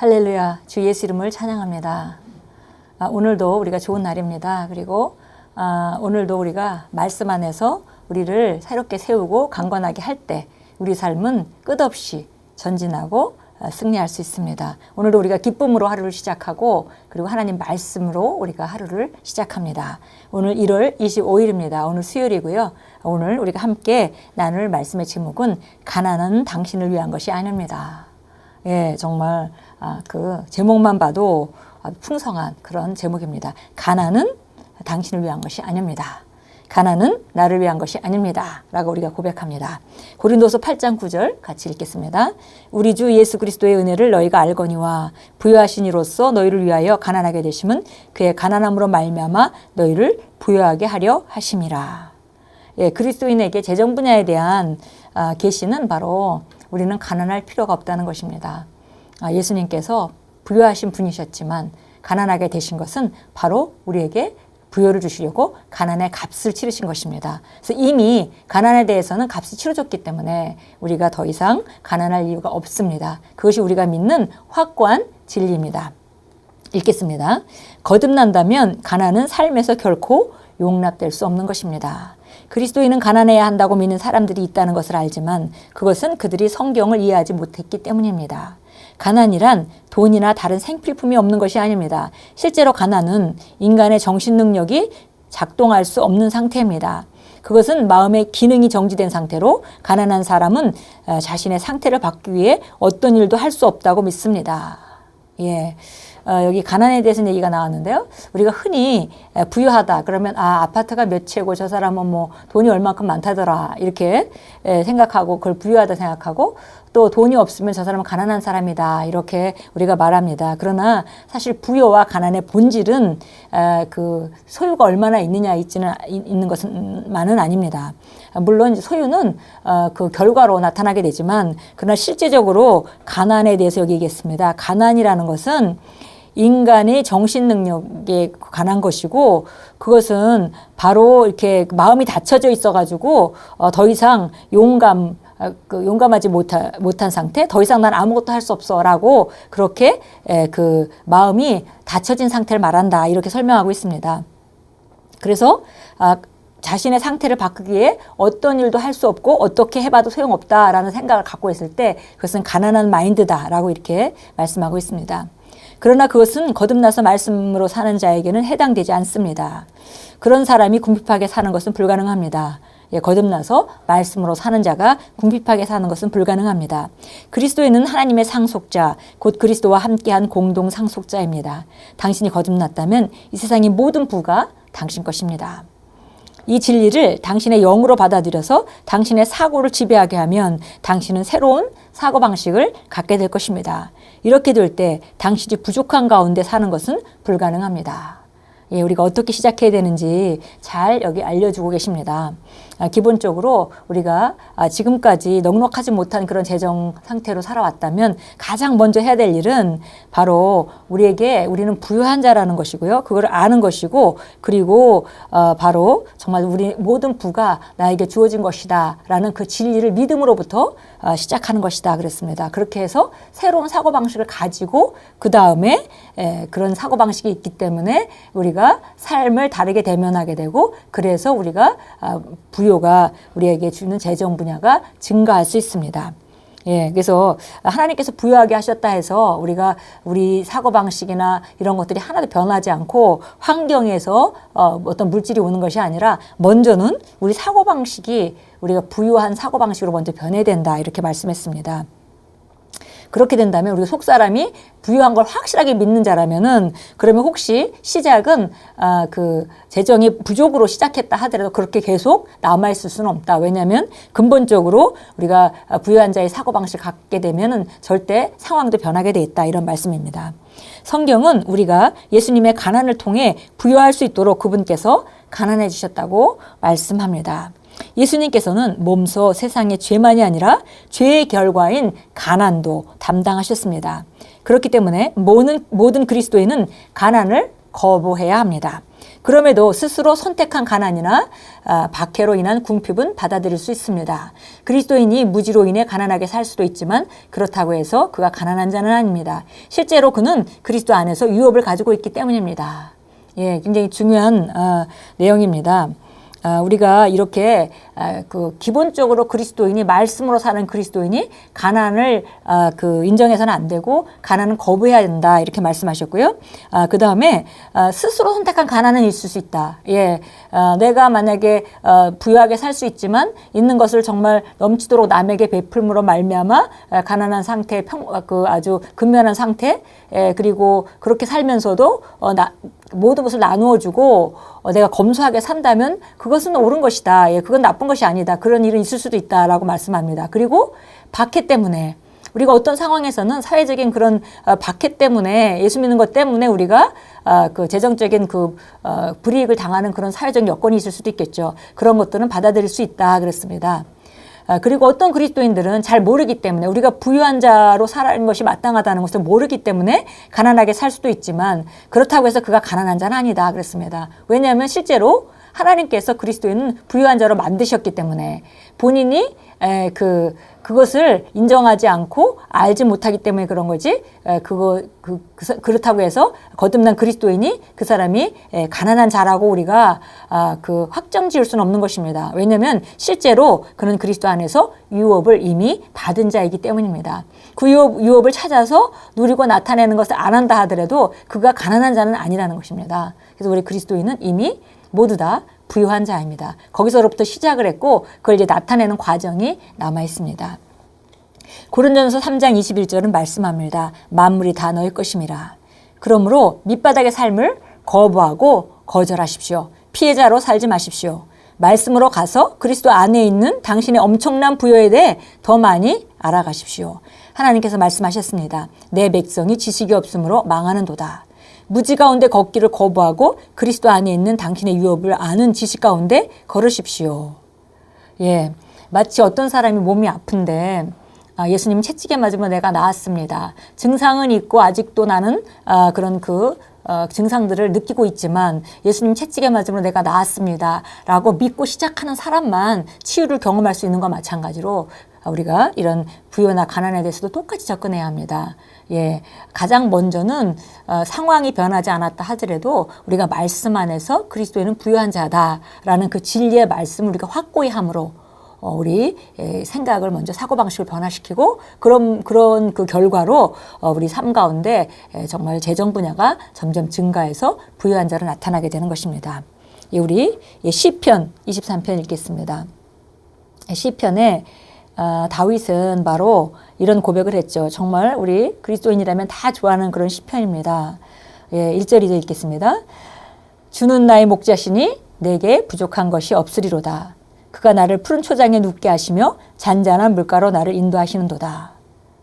할렐루야, 주 예수 이름을 찬양합니다. 아, 오늘도 우리가 좋은 날입니다. 그리고 아, 오늘도 우리가 말씀 안에서 우리를 새롭게 세우고 강건하게 할 때 우리 삶은 끝없이 전진하고 아, 승리할 수 있습니다. 오늘도 우리가 기쁨으로 하루를 시작하고 그리고 하나님 말씀으로 우리가 하루를 시작합니다. 오늘 1월 25일입니다. 오늘 수요일이고요. 오늘 우리가 함께 나눌 말씀의 제목은 가난은 당신을 위한 것이 아닙니다. 예, 정말 아, 그 제목만 봐도 풍성한 그런 제목입니다. 가난은 당신을 위한 것이 아닙니다. 가난은 나를 위한 것이 아닙니다. 라고 우리가 고백합니다. 고린도서 8장 9절 같이 읽겠습니다. 우리 주 예수 그리스도의 은혜를 너희가 알거니와 부여하신 이로써 너희를 위하여 가난하게 되심은 그의 가난함으로 말미암아 너희를 부여하게 하려 하심이라. 예, 그리스도인에게 재정 분야에 대한 아, 계시는 바로 우리는 가난할 필요가 없다는 것입니다. 아, 예수님께서 부여하신 분이셨지만 가난하게 되신 것은 바로 우리에게 부여를 주시려고 가난의 값을 치르신 것입니다. 그래서 이미 가난에 대해서는 값이 치러졌기 때문에 우리가 더 이상 가난할 이유가 없습니다. 그것이 우리가 믿는 확고한 진리입니다. 읽겠습니다. 거듭난다면 가난은 삶에서 결코 용납될 수 없는 것입니다. 그리스도인은 가난해야 한다고 믿는 사람들이 있다는 것을 알지만 그것은 그들이 성경을 이해하지 못했기 때문입니다. 가난이란 돈이나 다른 생필품이 없는 것이 아닙니다. 실제로 가난은 인간의 정신 능력이 작동할 수 없는 상태입니다. 그것은 마음의 기능이 정지된 상태로 가난한 사람은 어, 자신의 상태를 바꾸기 위해 어떤 일도 할 수 없다고 믿습니다. 예. 어, 여기 가난에 대해서 얘기가 나왔는데요. 우리가 흔히 에, 부유하다 그러면 아 아파트가 몇 채고 저 사람은 뭐 돈이 얼만큼 많다더라 이렇게 에, 생각하고 그걸 부유하다 생각하고 또 돈이 없으면 저 사람은 가난한 사람이다 이렇게 우리가 말합니다. 그러나 사실 부여와 가난의 본질은 에, 그 소유가 얼마나 있느냐 있지는 있는 것은만은 아닙니다. 물론 소유는 어, 그 결과로 나타나게 되지만 그러나 실제적으로 가난에 대해서 여기 얘기했습니다. 가난이라는 것은 인간의 정신 능력에 관한 것이고 그것은 바로 이렇게 마음이 닫혀져 있어가지고 어, 더 이상 용감 어, 그 용감하지 못한, 못한 상태, 더 이상 난 아무것도 할 수 없어라고 그렇게 에, 그 마음이 닫혀진 상태를 말한다 이렇게 설명하고 있습니다. 그래서 아, 자신의 상태를 바꾸기 위해 어떤 일도 할 수 없고 어떻게 해봐도 소용없다라는 생각을 갖고 있을 때 그것은 가난한 마인드다라고 이렇게 말씀하고 있습니다. 그러나 그것은 거듭나서 말씀으로 사는 자에게는 해당되지 않습니다. 그런 사람이 궁핍하게 사는 것은 불가능합니다. 예, 거듭나서 말씀으로 사는 자가 궁핍하게 사는 것은 불가능합니다. 그리스도에는 하나님의 상속자, 곧 그리스도와 함께한 공동 상속자입니다. 당신이 거듭났다면 이 세상의 모든 부가 당신 것입니다. 이 진리를 당신의 영으로 받아들여서 당신의 사고를 지배하게 하면 당신은 새로운 사고 방식을 갖게 될 것입니다. 이렇게 될 때 당신이 부족한 가운데 사는 것은 불가능합니다. 예, 우리가 어떻게 시작해야 되는지 잘 여기 알려주고 계십니다. 아, 기본적으로 우리가 아, 지금까지 넉넉하지 못한 그런 재정 상태로 살아왔다면 가장 먼저 해야 될 일은 바로 우리에게 우리는 부유한 자라는 것이고요. 그걸 아는 것이고 그리고 어, 바로 정말 우리 모든 부가 나에게 주어진 것이다라는 그 진리를 믿음으로부터 어, 시작하는 것이다 그랬습니다. 그렇게 해서 새로운 사고 방식을 가지고 그 다음에 그런 사고 방식이 있기 때문에 우리가 삶을 다르게 대면하게 되고 그래서 우리가 아, 부요가 우리에게 주는 재정 분야가 증가할 수 있습니다. 예, 그래서 하나님께서 부유하게 하셨다 해서 우리가 우리 사고 방식이나 이런 것들이 하나도 변하지 않고 환경에서 어, 어떤 물질이 오는 것이 아니라 먼저는 우리 사고 방식이 우리가 부유한 사고 방식으로 먼저 변해야 된다 이렇게 말씀했습니다. 그렇게 된다면 우리 속 사람이 부유한 걸 확실하게 믿는 자라면은 그러면 혹시 시작은 아, 그 재정이 부족으로 시작했다 하더라도 그렇게 계속 남아 있을 수는 없다. 왜냐하면 근본적으로 우리가 부유한 자의 사고 방식을 갖게 되면은 절대 상황도 변하게 돼 있다 이런 말씀입니다. 성경은 우리가 예수님의 가난을 통해 부유할 수 있도록 그분께서 가난해 주셨다고 말씀합니다. 예수님께서는 몸소 세상의 죄만이 아니라 죄의 결과인 가난도 담당하셨습니다. 그렇기 때문에 모든, 모든 그리스도인은 가난을 거부해야 합니다. 그럼에도 스스로 선택한 가난이나 아, 박해로 인한 궁핍은 받아들일 수 있습니다. 그리스도인이 무지로 인해 가난하게 살 수도 있지만 그렇다고 해서 그가 가난한 자는 아닙니다. 실제로 그는 그리스도 안에서 유업을 가지고 있기 때문입니다. 예, 굉장히 중요한 어, 내용입니다. 아, 우리가 이렇게 아, 그 기본적으로 그리스도인이 말씀으로 사는 그리스도인이 가난을 아, 그 인정해서는 안 되고 가난은 거부해야 된다 이렇게 말씀하셨고요. 아, 그 다음에 아, 스스로 선택한 가난은 있을 수 있다. 예, 아, 내가 만약에 어, 부유하게 살 수 있지만 있는 것을 정말 넘치도록 남에게 베풀므로 말미암아 아, 가난한 상태, 평, 아, 그 아주 근면한 상태, 예, 그리고 그렇게 살면서도 어, 나, 모든 것을 나누어 주고 어, 내가 검소하게 산다면 그것은 옳은 것이다. 예, 그건 나쁜 것이 아니다. 그런 일은 있을 수도 있다라고 말씀합니다. 그리고 박해 때문에 우리가 어떤 상황에서는 사회적인 그런 어, 박해 때문에 예수 믿는 것 때문에 우리가 어, 그 재정적인 그 어, 불이익을 당하는 그런 사회적 여건이 있을 수도 있겠죠. 그런 것들은 받아들일 수 있다 그랬습니다. 아, 그리고 어떤 그리스도인들은 잘 모르기 때문에 우리가 부유한 자로 살아가는 것이 마땅하다는 것을 모르기 때문에 가난하게 살 수도 있지만 그렇다고 해서 그가 가난한 자는 아니다 그랬습니다. 왜냐하면 실제로 하나님께서 그리스도인은 부유한 자로 만드셨기 때문에 본인이 에, 그 그것을 인정하지 않고 알지 못하기 때문에 그런 거지. 에, 그거 그, 그, 그 렇다고 해서 거듭난 그리스도인이 그 사람이 에, 가난한 자라고 우리가 아, 그 확정 지을 수는 없는 것입니다. 왜냐하면 실제로 그는 그리스도 안에서 유업을 이미 받은 자이기 때문입니다. 그 유업, 유업을 찾아서 누리고 나타내는 것을 안 한다 하더라도 그가 가난한 자는 아니라는 것입니다. 그래서 우리 그리스도인은 이미 모두 다 부유한 자입니다. 거기서부터 시작을 했고 그걸 이제 나타내는 과정이 남아 있습니다. 고린전서 3장 21절은 말씀합니다. 만물이 다 너희 것임이라. 그러므로 밑바닥의 삶을 거부하고 거절하십시오. 피해자로 살지 마십시오. 말씀으로 가서 그리스도 안에 있는 당신의 엄청난 부여에 대해 더 많이 알아가십시오. 하나님께서 말씀하셨습니다. 내 백성이 지식이 없으므로 망하는 도다. 무지 가운데 걷기를 거부하고 그리스도 안에 있는 당신의 유업을 아는 지식 가운데 걸으십시오. 예. 마치 어떤 사람이 몸이 아픈데 아, 예수님 채찍에 맞으면 내가 나았습니다. 증상은 있고 아직도 나는 아, 그런 그 어, 증상들을 느끼고 있지만 예수님 채찍에 맞으면 내가 나았습니다. 라고 믿고 시작하는 사람만 치유를 경험할 수 있는 것과 마찬가지로 우리가 이런 부여나 가난에 대해서도 똑같이 접근해야 합니다. 예, 가장 먼저는 어, 상황이 변하지 않았다 하더라도 우리가 말씀 안에서 그리스도에는 부유한 자다라는 그 진리의 말씀을 우리가 확고히 함으로 어, 우리 에, 생각을 먼저 사고 방식을 변화시키고 그런 그런 그 결과로 어, 우리 삶 가운데 에, 정말 재정 분야가 점점 증가해서 부유한 자로 나타나게 되는 것입니다. 예, 우리 예, 시편 23편 읽겠습니다. 예, 시편에 어, 다윗은 바로 이런 고백을 했죠. 정말 우리 그리스도인이라면 다 좋아하는 그런 시편입니다. 예, 1절 2절 읽겠습니다. 주는 나의 목자시니 내게 부족한 것이 없으리로다. 그가 나를 푸른 초장에 눕게 하시며 잔잔한 물가로 나를 인도하시는도다.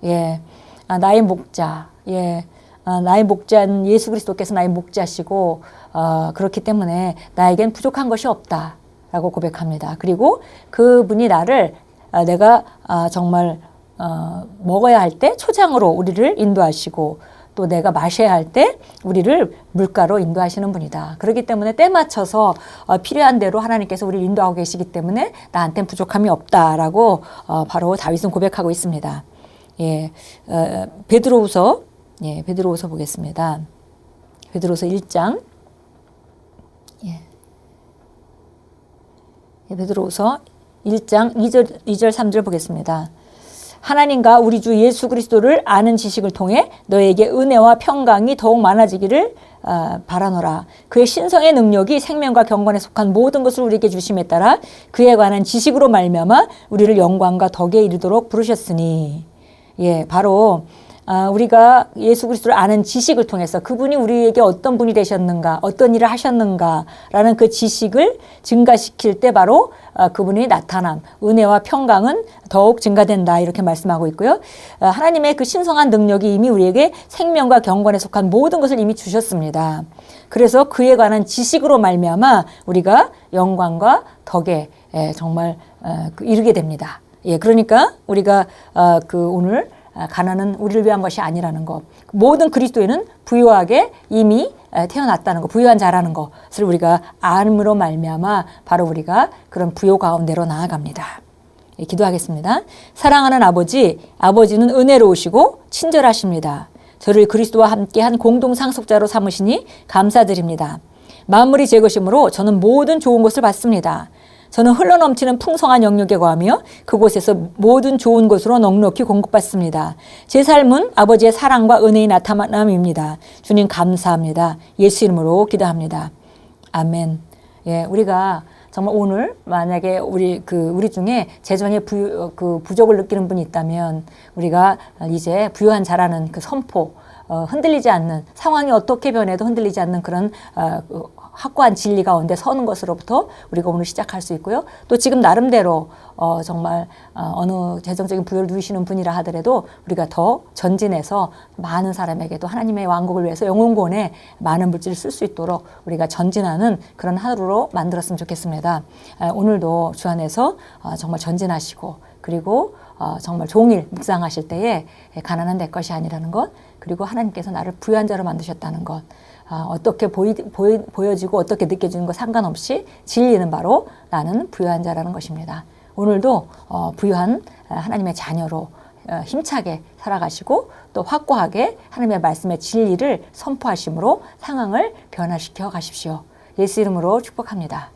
예, 아, 나의 목자. 예, 아, 나의 목자는 예수 그리스도께서 나의 목자시고 어, 그렇기 때문에 나에겐 부족한 것이 없다 라고 고백합니다. 그리고 그분이 나를 아, 내가 아, 정말 어, 먹어야 할 때 초장으로 우리를 인도하시고 또 내가 마셔야 할 때 우리를 물가로 인도하시는 분이다. 그렇기 때문에 때 맞춰서 어, 필요한 대로 하나님께서 우리를 인도하고 계시기 때문에 나한테는 부족함이 없다라고 어, 바로 다윗은 고백하고 있습니다. 예, 어, 베드로후서 예, 베드로후서 보겠습니다. 베드로후서 1장 예. 예, 베드로후서 1장 2절 2절 3절 보겠습니다. 하나님과 우리 주 예수 그리스도를 아는 지식을 통해 너에게 은혜와 평강이 더욱 많아지기를 어, 바라노라. 그의 신성의 능력이 생명과 경건에 속한 모든 것을 우리에게 주심에 따라 그에 관한 지식으로 말미암아 우리를 영광과 덕에 이르도록 부르셨으니 예, 바로 아, 우리가 예수 그리스도를 아는 지식을 통해서 그분이 우리에게 어떤 분이 되셨는가, 어떤 일을 하셨는가라는 그 지식을 증가시킬 때 바로 아, 그분이 나타남, 은혜와 평강은 더욱 증가된다 이렇게 말씀하고 있고요. 아, 하나님의 그 신성한 능력이 이미 우리에게 생명과 경건에 속한 모든 것을 이미 주셨습니다. 그래서 그에 관한 지식으로 말미암아 우리가 영광과 덕에 예, 정말 어, 그 이르게 됩니다. 예, 그러니까 우리가 어, 그 오늘 아, 가난은 우리를 위한 것이 아니라는 것. 모든 그리스도인은 부유하게 이미 에, 태어났다는 거, 부유한 자라는 것을 우리가 암으로 말미암아 바로 우리가 그런 부요 가운데로 나아갑니다. 예, 기도하겠습니다. 사랑하는 아버지, 아버지는 은혜로우시고 친절하십니다. 저를 그리스도와 함께한 공동 상속자로 삼으시니 감사드립니다. 만물이 제 것이므로 저는 모든 좋은 것을 받습니다. 저는 흘러넘치는 풍성한 영역에 거하며 그곳에서 모든 좋은 것으로 넉넉히 공급받습니다. 제 삶은 아버지의 사랑과 은혜의 나타남입니다. 주님 감사합니다. 예수 이름으로 기도합니다. 아멘. 예, 우리가 정말 오늘 만약에 우리 그 우리 중에 재정에 부, 어, 그 부족을 느끼는 분이 있다면 우리가 이제 부유한 자라는 그 선포 어, 흔들리지 않는 상황이 어떻게 변해도 흔들리지 않는 그런 어, 그 확고한 진리 가운데 서는 것으로부터 우리가 오늘 시작할 수 있고요. 또 지금 나름대로 어, 정말 어, 어느 재정적인 부여를 누리시는 분이라 하더라도 우리가 더 전진해서 많은 사람에게도 하나님의 왕국을 위해서 영혼권에 많은 물질을 쓸 수 있도록 우리가 전진하는 그런 하루로 만들었으면 좋겠습니다. 에, 오늘도 주 안에서 어, 정말 전진하시고 그리고 어, 정말 종일 묵상하실 때에 가난한 내 것이 아니라는 것 그리고 하나님께서 나를 부유한 자로 만드셨다는 것 아, 어떻게 보이, 보이, 보여지고 어떻게 느껴지는 것 상관없이 진리는 바로 나는 부유한 자라는 것입니다. 오늘도 어, 부유한 하나님의 자녀로 어, 힘차게 살아가시고 또 확고하게 하나님의 말씀의 진리를 선포하심으로 상황을 변화시켜 가십시오. 예수 이름으로 축복합니다.